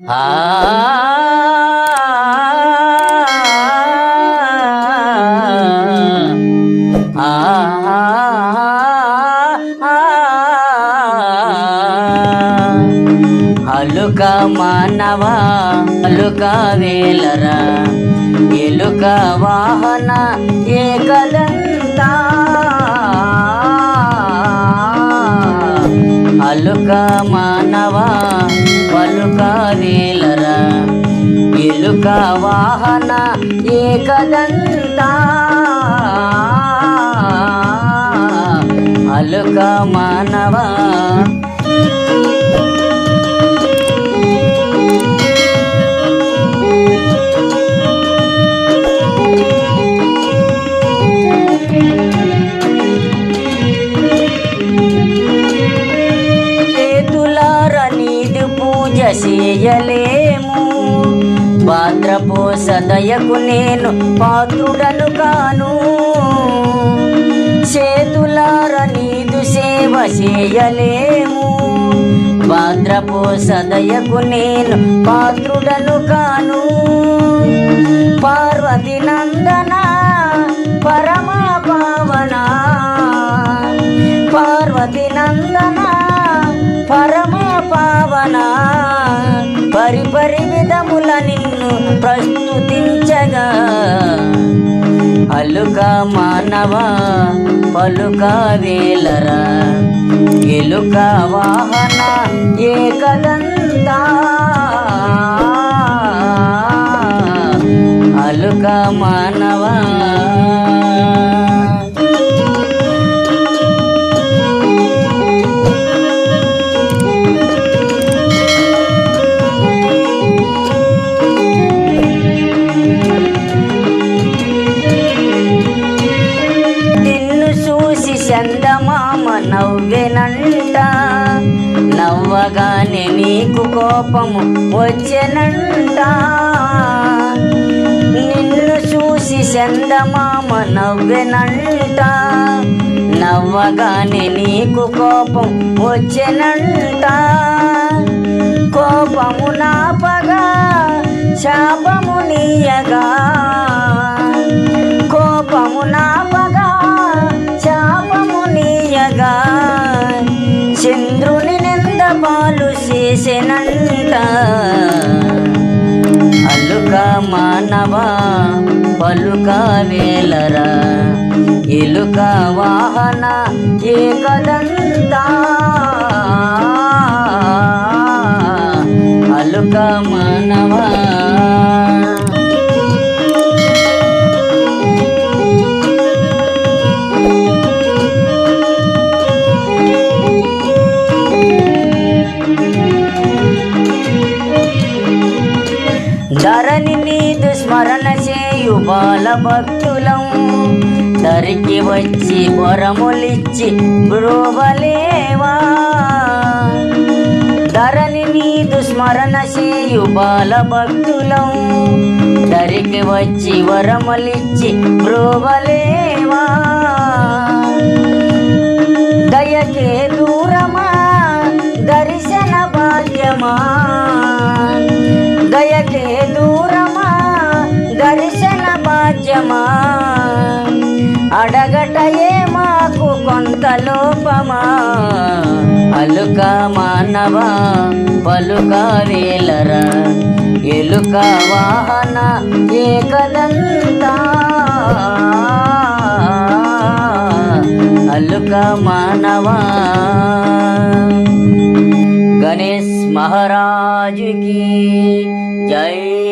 అలుక మానవా అలుక వేలరా ఎలుక వాహన ఏకదంతా. అలుక మానవా పలుక వేలరా ఎలుక వాహన ఏకదంతా. అలుక చేయలేము భాద్రపోస దయకు నేను పాత్రుడను కాను. చేతులార నీదు సేవ చేయలేము. భాద్రపోస దయకు నేను పాత్రుడను కాను. పార్వతి నందన పరమా పావన పార్వతి నందన పరమ పావనా పరిపరి విధముల నిన్ను ప్రస్తుతించగా అలుక మానవ పలుక వేలరా. ఎలుక వాహన ఏకదంతా. అలుక మానవ మామ నవ్వెనంట. నవ్వగానే నీకు కోపము వచ్చెనంట. నిన్ను చూసి చందమామ నవ్వెనంట. నవ్వగానే నీకు కోపం వచ్చెనంట. కోపము నాపగా శాపము నీయగా. ఇంద్రుని నింద పాలు చేసినంట. అల్లుక మానవా పలుక వేలరా. ఎలుక వాహన ఏకదంతా స్మరణ చేయు బాల భక్తులం. తరికి వచ్చి వరములిచ్చి బ్రోవలేవా? ధరణి నీదు స్మరణ చేయు బాల భక్తులం. తరికి వచ్చి వరములిచ్చి బ్రోవలేవా? లోపమా అలుక మానవా? పలుక వేలర? ఎలుక వాహన ఏకదంతా? అలుక మానవా? గణేష్ మహారాజుకి జై